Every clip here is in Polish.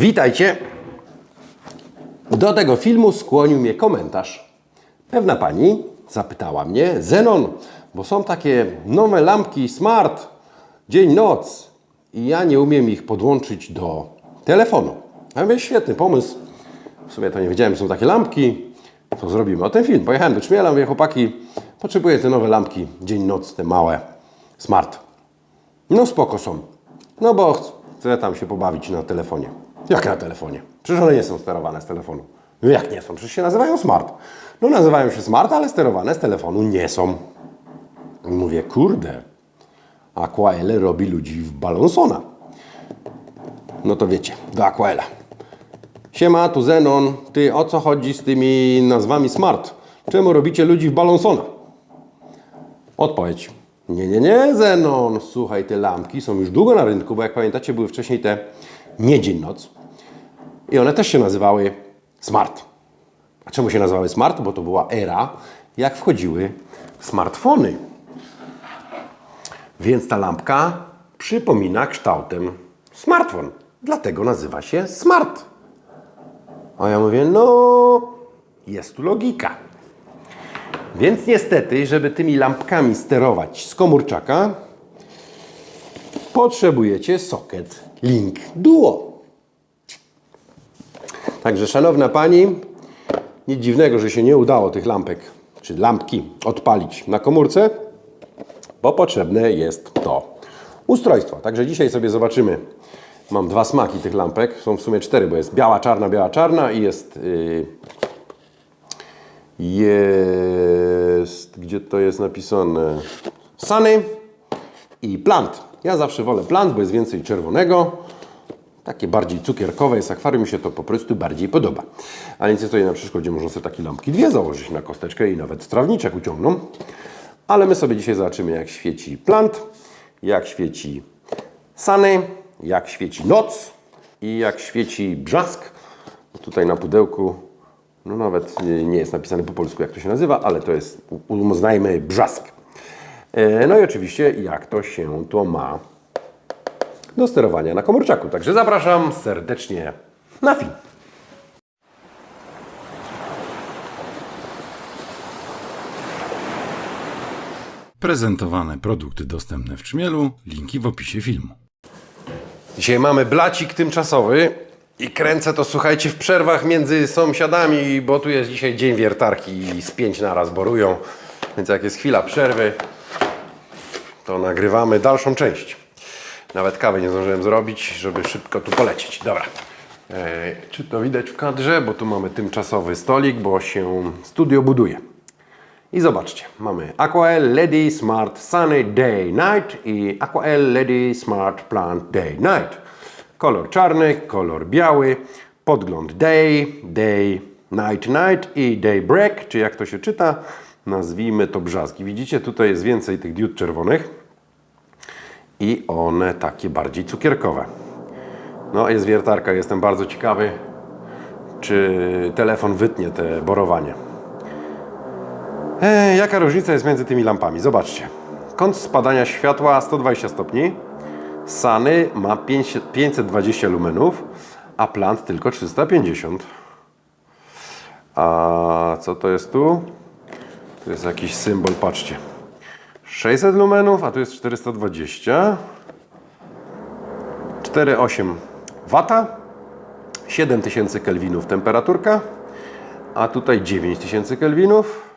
Witajcie. Do tego filmu skłonił mnie komentarz. Pewna pani zapytała mnie, Zenon, bo są takie nowe lampki smart, dzień, noc i ja nie umiem ich podłączyć do telefonu. Ja mówię, świetny pomysł. W sumie to nie wiedziałem, że są takie lampki. To zrobimy o ten film. Pojechałem do Czmiela, mówię, chłopaki, potrzebuję te nowe lampki, dzień, noc, te małe, smart. No spoko są. No bo chcę tam się pobawić na telefonie. Jak na telefonie? Przecież one nie są sterowane z telefonu. No jak nie są? Przecież się nazywają smart. No nazywają się smart, ale sterowane z telefonu nie są. Mówię, kurde, Aquaele robi ludzi w balonsona. No to wiecie, do Aquaela. Siema, tu Zenon. Ty, o co chodzi z tymi nazwami smart? Czemu robicie ludzi w balonsona? Odpowiedź. Nie, nie, nie, Zenon. Słuchaj, te lampki są już długo na rynku, bo jak pamiętacie, były wcześniej te nie dzień noc. I one też się nazywały smart. A czemu się nazywały smart? Bo to była era, jak wchodziły smartfony. Więc ta lampka przypomina kształtem smartfon. Dlatego nazywa się smart. A ja mówię, no, jest tu logika. Więc niestety, żeby tymi lampkami sterować z komórczaka, potrzebujecie socket Link Duo. Także szanowna pani, nic dziwnego, że się nie udało tych lampek, czy lampki odpalić na komórce, bo potrzebne jest to ustrojstwo. Także dzisiaj sobie zobaczymy. Mam dwa smaki tych lampek, są w sumie cztery, bo jest biała, czarna, biała, czarna i jest yy, jest, gdzie to jest napisane? Sunny i plant. Ja zawsze wolę plant, bo jest więcej czerwonego. Takie bardziej cukierkowe jest akwarium, mi się to po prostu bardziej podoba. Ale nic nie stoi na przeszkodzie, można sobie takie lampki dwie założyć na kosteczkę i nawet trawniczek uciągną. Ale my sobie dzisiaj zobaczymy jak świeci plant, jak świeci Sunny, jak świeci noc i jak świeci brzask. Tutaj na pudełku no nawet nie- jest napisane po polsku, jak to się nazywa, ale to jest, uznajmy, brzask. E, No i oczywiście, jak to się to ma do sterowania na komórczaku. Także zapraszam serdecznie na film. Prezentowane produkty dostępne w Czmielu, linki w opisie filmu. Dzisiaj mamy blacik tymczasowy i kręcę to, słuchajcie, w przerwach między sąsiadami, bo tu jest dzisiaj dzień wiertarki i z pięć naraz borują. Więc jak jest chwila przerwy, to nagrywamy dalszą część. Nawet kawy nie zdążyłem zrobić, żeby szybko tu polecieć. Dobra. E, czy to widać w kadrze? Bo tu mamy tymczasowy stolik, bo się studio buduje. I zobaczcie, mamy Aquael Lady Smart Sunny Day Night i Aquael Lady Smart Plant Day Night. Kolor czarny, kolor biały, podgląd Day, Day, Night, Night i Day Break, czy jak to się czyta, nazwijmy to brzazgi. Widzicie, tutaj jest więcej tych diod czerwonych i one takie bardziej cukierkowe. No, jest wiertarka, jestem bardzo ciekawy, czy telefon wytnie te borowanie. Ej, jaka różnica jest między tymi lampami? Zobaczcie. Kąt spadania światła 120 stopni. Sany ma 5 520 lumenów, a plant tylko 350. A co to jest tu? To jest jakiś symbol, patrzcie. 600 lumenów, a tu jest 420. 4,8 wata. 7000 kelwinów temperaturka. A tutaj 9000 kelwinów.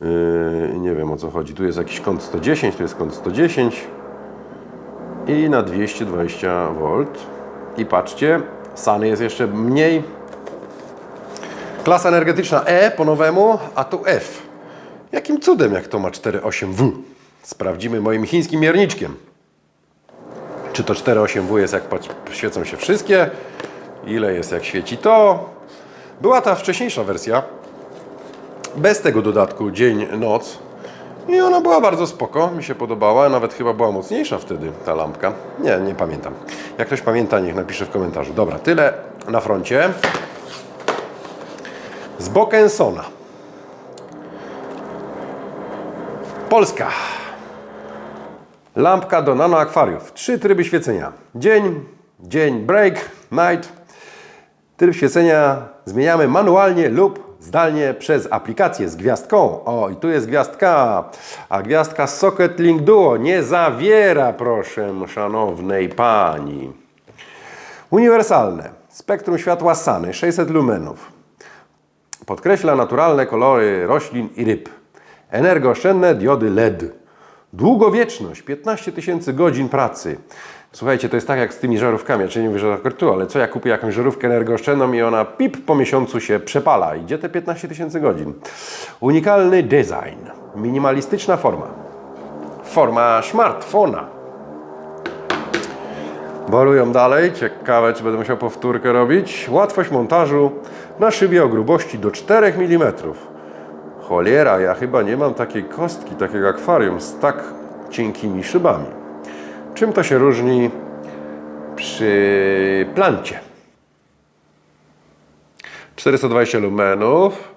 Yy, nie wiem o co chodzi. Tu jest jakiś kąt 110, tu jest kąt 110 i na 220 V. I patrzcie, Sany jest jeszcze mniej. Klasa energetyczna E po nowemu, a tu F. Jakim cudem, jak to ma 4,8W? Sprawdzimy moim chińskim mierniczkiem. Czy to 4,8W jest jak świecą się wszystkie? Ile jest jak świeci to? Była ta wcześniejsza wersja, bez tego dodatku dzień, noc. I ona była bardzo spoko, mi się podobała, nawet chyba była mocniejsza wtedy ta lampka. Nie, nie pamiętam. Jak ktoś pamięta, niech napisze w komentarzu. Dobra, tyle na froncie. Z Bokensona. Polska. Lampka do nanoakwariów. Trzy tryby świecenia. Dzień, Dzień break, night. Tryb świecenia zmieniamy manualnie lub zdalnie przez aplikację z gwiazdką. O, i tu jest gwiazdka. A gwiazdka Socket Link Duo nie zawiera, proszę, szanownej pani. Uniwersalne. Spektrum światła Sany 600 lumenów. Podkreśla naturalne kolory roślin i ryb. Energooszczędne diody LED. Długowieczność 15 tysięcy godzin pracy. Słuchajcie, to jest tak jak z tymi żarówkami. Czy nie mówię, tak tu, ale co ja kupię jakąś żarówkę energooszczędną i ona pip po miesiącu się przepala. Idzie te 15 tysięcy godzin. Unikalny design. Minimalistyczna forma. Forma smartfona. Borują dalej. Ciekawe, czy będę musiał powtórkę robić. Łatwość montażu na szybie o grubości do 4 mm. Cholera, ja chyba nie mam takiej kostki, takiego akwarium z tak cienkimi szybami. Czym to się różni przy plancie? 420 lumenów.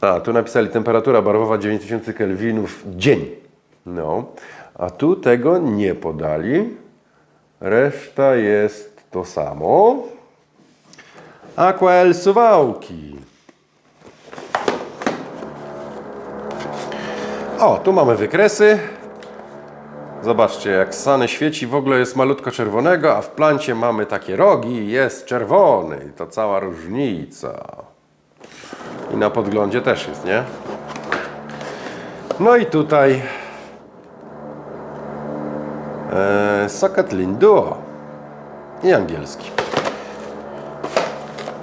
A, tu napisali temperatura barwowa 9000 kelwinów dzień. No, a tu tego nie podali. Reszta jest to samo. Aquel suwałki. O, tu mamy wykresy. Zobaczcie, jak sane świeci, w ogóle jest malutko czerwonego, a w plancie mamy takie rogi jest czerwony. I to cała różnica. I na podglądzie też jest, nie? No i tutaj e, Socket Lin Duo i angielski.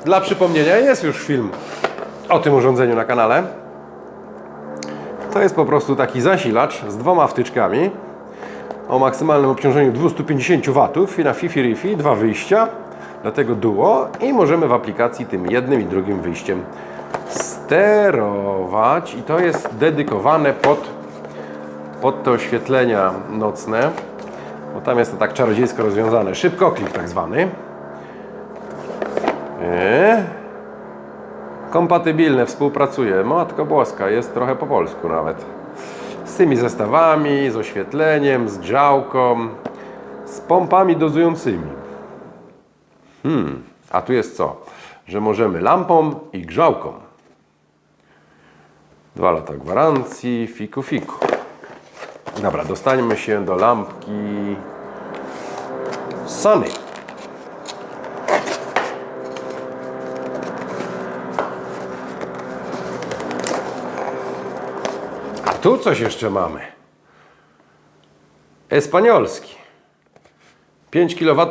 Dla przypomnienia jest już film o tym urządzeniu na kanale. To jest po prostu taki zasilacz z dwoma wtyczkami o maksymalnym obciążeniu 250 W i na Fifi Rifi dwa wyjścia, dlatego duo i możemy w aplikacji tym jednym i drugim wyjściem sterować i to jest dedykowane pod, pod te oświetlenia nocne, bo tam jest to tak czarodziejsko rozwiązane. Szybkoklik tak zwany. Eee. Kompatybilne, współpracuje. Matko Boska, jest trochę po polsku nawet. Z tymi zestawami, z oświetleniem, z grzałką, z pompami dozującymi. Hmm, a tu jest co? Że możemy lampą i grzałką. Dwa lata gwarancji, fiku fiku. Dobra, dostańmy się do lampki Sony. Tu coś jeszcze mamy. Espanolski. 5 kWh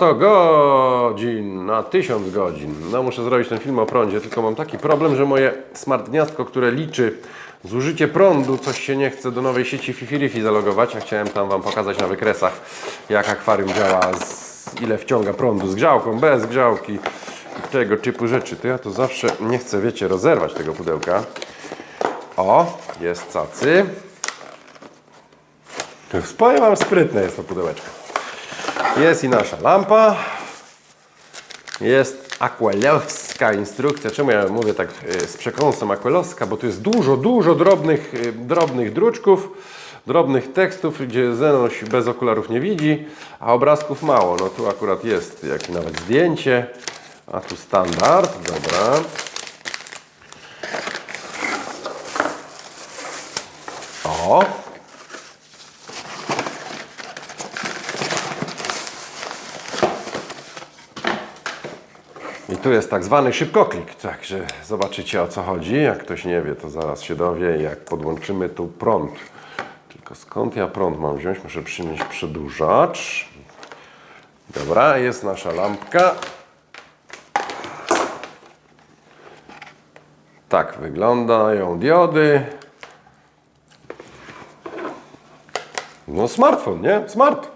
na 1000 godzin. No muszę zrobić ten film o prądzie, tylko mam taki problem, że moje smart gniazdko, które liczy zużycie prądu, coś się nie chce do nowej sieci Fifirifi zalogować. Ja chciałem tam Wam pokazać na wykresach, jak akwarium działa, z, ile wciąga prądu z grzałką, bez grzałki i tego typu rzeczy. To ja to zawsze nie chcę, wiecie, rozerwać tego pudełka. O, jest cacy. Powiem Wam, sprytne jest to pudełeczko. Jest i nasza lampa. Jest aquelowska instrukcja. Czemu ja mówię tak y, z przekąsem aquelowska? Bo tu jest dużo, dużo drobnych, y, drobnych druczków, drobnych tekstów, gdzie Zenoś bez okularów nie widzi, a obrazków mało. No tu akurat jest jakieś nawet zdjęcie, a tu standard. Dobra. I tu jest tak zwany szybkoklik, także zobaczycie o co chodzi. Jak ktoś nie wie, to zaraz się dowie, jak podłączymy tu prąd. Tylko skąd ja prąd mam wziąć? Muszę przynieść przedłużacz. Dobra, jest nasza lampka. Tak wyglądają diody. No smartfon, nie? Smart.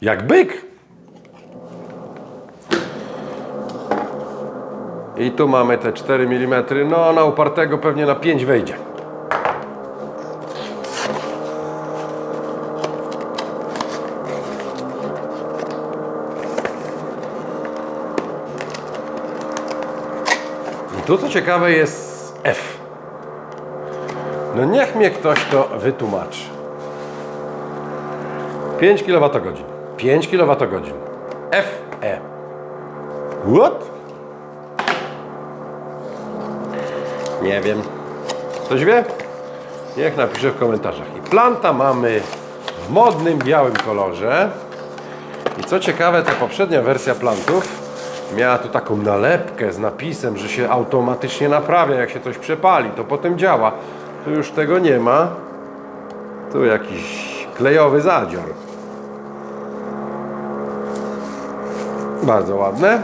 Jak byk. I tu mamy te 4 mm. No na upartego pewnie na 5 wejdzie. I tu co ciekawe jest F. No niech mnie ktoś to wytłumaczy. 5 kWh. 5 kWh. FE. What? Nie wiem. Ktoś wie? Niech napisze w komentarzach. I planta mamy w modnym białym kolorze. I co ciekawe, ta poprzednia wersja plantów miała tu taką nalepkę z napisem, że się automatycznie naprawia, jak się coś przepali, to potem działa. Tu już tego nie ma. Tu jakiś klejowy zadzior. Bardzo ładne.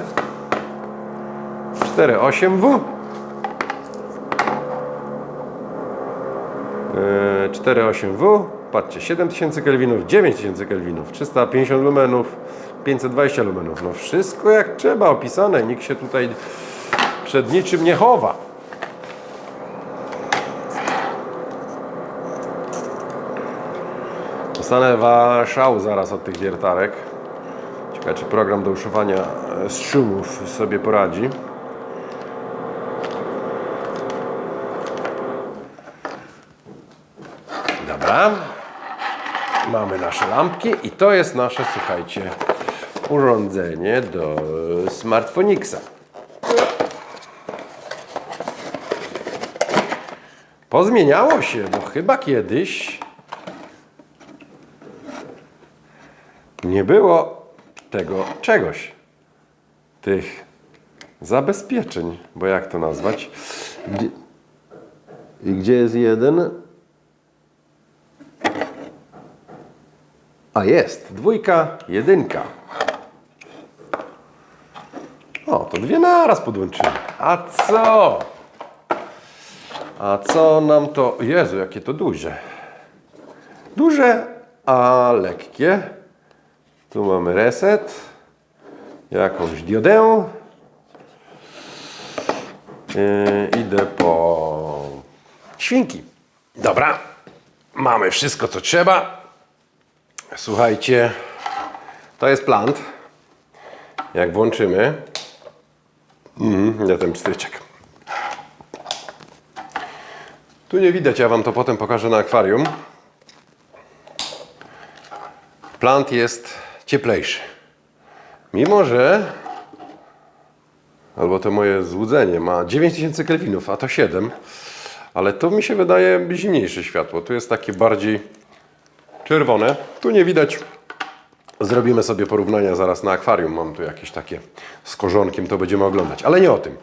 4,8W. Yy, 4,8W. Patrzcie, 7000 kelwinów, 9000 kelwinów, 350 lumenów, 520 lumenów. No wszystko jak trzeba opisane. Nikt się tutaj przed niczym nie chowa. Dostanę szału zaraz od tych wiertarek. Czy program do uszywania e, z szumów sobie poradzi. Dobra. Mamy nasze lampki i to jest nasze, słuchajcie, urządzenie do smartfonixa. Pozmieniało się, bo chyba kiedyś nie było tego czegoś. Tych zabezpieczeń, bo jak to nazwać? Gdzie, i gdzie jest jeden? A jest, dwójka, jedynka. O, to dwie naraz podłączymy. A co? A co nam to... Jezu, jakie to duże. Duże, a lekkie. Tu mamy reset. Jakąś diodę. Yy, idę po świnki. Dobra. Mamy wszystko, co trzeba. Słuchajcie, to jest plant. Jak włączymy, mhm, ja ten pstryczek. Tu nie widać, ja Wam to potem pokażę na akwarium. Plant jest cieplejszy. Mimo, że albo to moje złudzenie ma 9000 kelwinów, a to 7, ale to mi się wydaje zimniejsze światło. Tu jest takie bardziej czerwone. Tu nie widać. Zrobimy sobie porównania zaraz na akwarium. Mam tu jakieś takie z korzonkiem, to będziemy oglądać, ale nie o tym.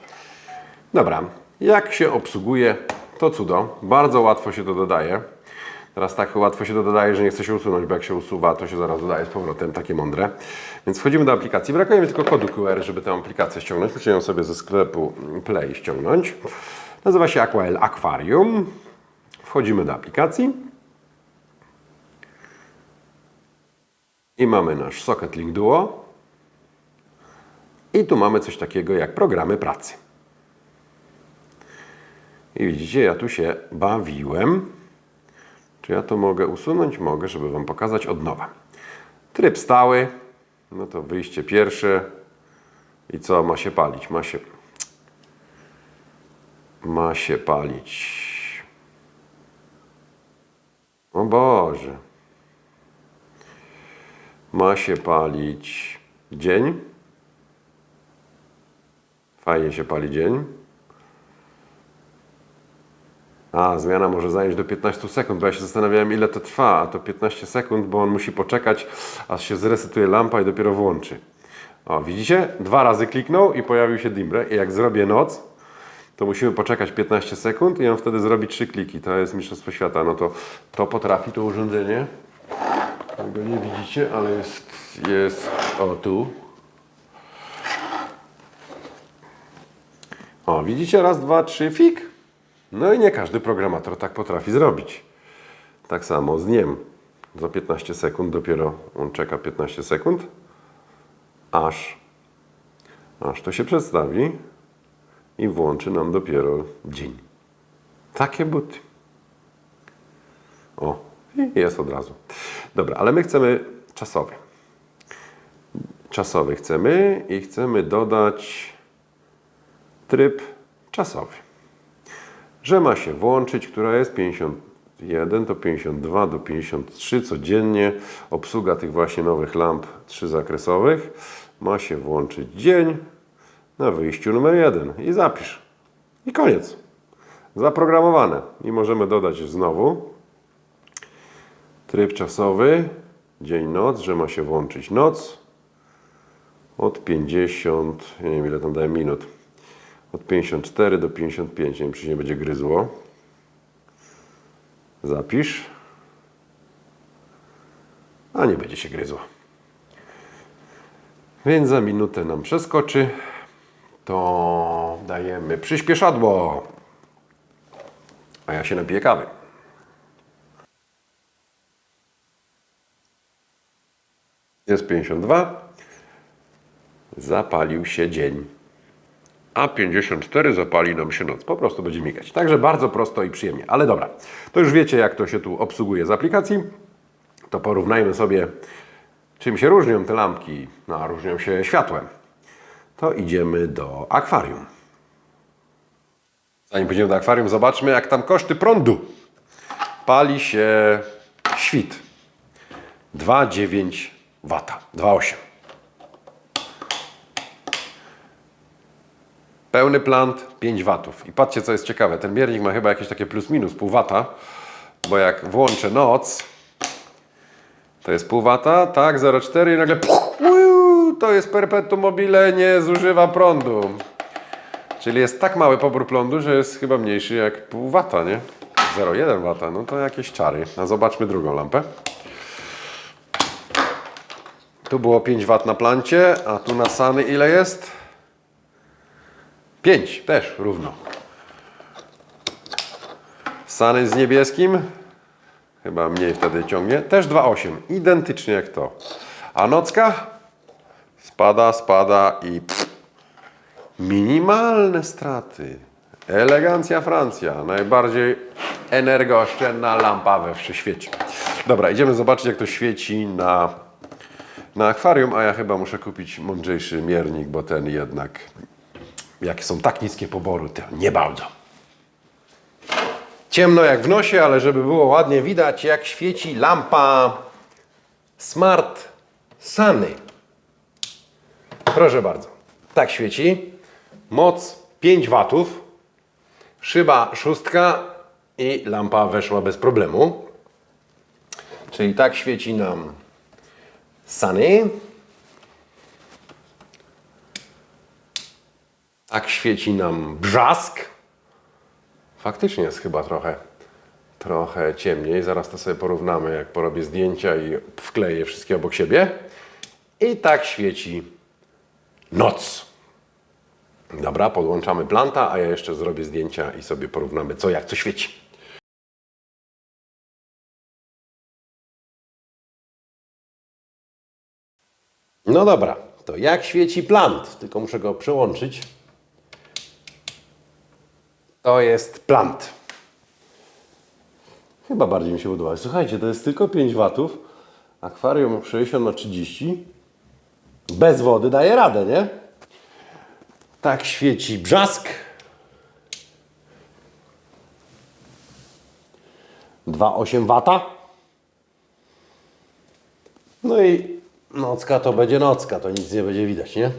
Dobra, jak się obsługuje, to cudo. Bardzo łatwo się to dodaje. Teraz tak łatwo się dodaje, że nie chce się usunąć, bo jak się usuwa, to się zaraz dodaje z powrotem, takie mądre. Więc wchodzimy do aplikacji. Brakuje mi tylko kodu QR, żeby tę aplikację ściągnąć. Muszę ją sobie ze sklepu Play ściągnąć. Nazywa się Aquael Aquarium. Wchodzimy do aplikacji. I mamy nasz Socket Link Duo. I tu mamy coś takiego jak programy pracy. I widzicie, ja tu się bawiłem. Czy ja to mogę usunąć? Mogę, żeby Wam pokazać od nowa. Tryb stały. No to wyjście pierwsze. I co ma się palić? Ma się, ma się palić. O Boże. Ma się palić dzień. Fajnie się pali dzień. A, zmiana może zająć do 15 sekund, bo ja się zastanawiałem ile to trwa, a to 15 sekund, bo on musi poczekać, aż się zresetuje lampa i dopiero włączy. O, widzicie? Dwa razy kliknął i pojawił się dimbre. I jak zrobię noc, to musimy poczekać 15 sekund i on wtedy zrobi trzy kliki. To jest Mistrzostwo Świata. No to, to potrafi to urządzenie. Tego nie widzicie, ale jest, jest o tu. O, widzicie? Raz, dwa, trzy, fik. No i nie każdy programator tak potrafi zrobić. Tak samo z dniem. Za 15 sekund dopiero on czeka 15 sekund, aż, aż to się przedstawi i włączy nam dopiero dzień. Takie buty. O, jest od razu. Dobra, ale my chcemy czasowy. Czasowy chcemy i chcemy dodać tryb czasowy. Że ma się włączyć, która jest 50 51 to 52 do 53 codziennie. Obsługa tych właśnie nowych lamp trzyzakresowych. Ma się włączyć dzień na wyjściu numer 1 i zapisz. I koniec. Zaprogramowane. I możemy dodać znowu tryb czasowy, dzień, noc, że ma się włączyć noc od 50, ja nie wiem ile tam daje minut, od 54 do 55, nie wiem czy się nie będzie gryzło. Zapisz. A nie będzie się gryzło. Więc za minutę nam przeskoczy. To dajemy przyspieszadło. A ja się napiję kawy. Jest 52. Zapalił się dzień. A 54 zapali nam się noc. Po prostu będzie migać. Także bardzo prosto i przyjemnie. Ale dobra, to już wiecie, jak to się tu obsługuje z aplikacji. To porównajmy sobie, czym się różnią te lampki. No, a różnią się światłem. To idziemy do akwarium. Zanim pójdziemy do akwarium, zobaczmy, jak tam koszty prądu. Pali się świt. 2,9 W. 2,8. Pełny plant 5 watów. I patrzcie, co jest ciekawe. Ten miernik ma chyba jakieś takie plus minus pół wata, bo jak włączę noc, to jest pół wata, tak, 0,4 i nagle puch, to jest perpetuum mobile, nie zużywa prądu. Czyli jest tak mały pobór prądu, że jest chyba mniejszy jak pół wata, nie? 0,1 wata, no to jakieś czary. A zobaczmy drugą lampę. Tu było 5 wat na plancie, a tu na Sany ile jest? 5 też równo. Sany z niebieskim, chyba mniej wtedy ciągnie, też 2,8. Identycznie jak to. A nocka spada, spada i pff, minimalne straty. Elegancja Francja, najbardziej energooszczędna lampa we wszechświecie. Dobra, idziemy zobaczyć jak to świeci na, na akwarium, a ja chyba muszę kupić mądrzejszy miernik, bo ten jednak jak są tak niskie pobory, to nie bardzo. Ciemno jak w nosie, ale żeby było ładnie widać, jak świeci lampa Smart Sunny. Proszę bardzo. Tak świeci. Moc 5 watów. Szyba szóstka i lampa weszła bez problemu. Czyli tak świeci nam Sunny. Tak świeci nam brzask. Faktycznie jest chyba trochę, trochę ciemniej. Zaraz to sobie porównamy, jak porobię zdjęcia i wkleję wszystkie obok siebie. I tak świeci noc. Dobra, podłączamy planta, a ja jeszcze zrobię zdjęcia i sobie porównamy, co jak co świeci. No dobra, to jak świeci plant? Tylko muszę go przełączyć. To jest plant. Chyba bardziej mi się podoba. Słuchajcie, to jest tylko 5 watów. Akwarium 60 na 30. Bez wody daje radę, nie? Tak świeci brzask. 2,8 wata. No i nocka to będzie nocka, to nic nie będzie widać, nie?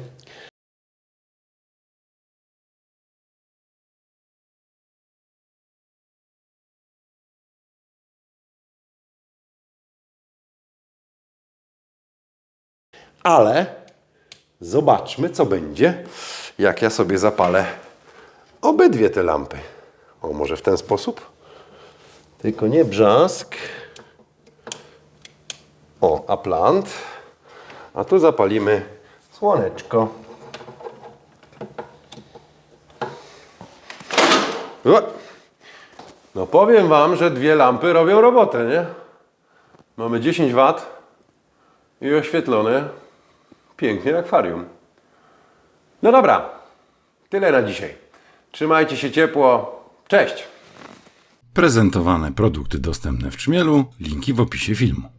Ale zobaczmy, co będzie, jak ja sobie zapalę obydwie te lampy. O, może w ten sposób? Tylko nie brzask. O, a plant. A tu zapalimy słoneczko. No powiem Wam, że dwie lampy robią robotę, nie? Mamy 10 W i oświetlone pięknie akwarium. No dobra, tyle na dzisiaj. Trzymajcie się ciepło. Cześć! Prezentowane produkty dostępne w Czmielu, linki w opisie filmu.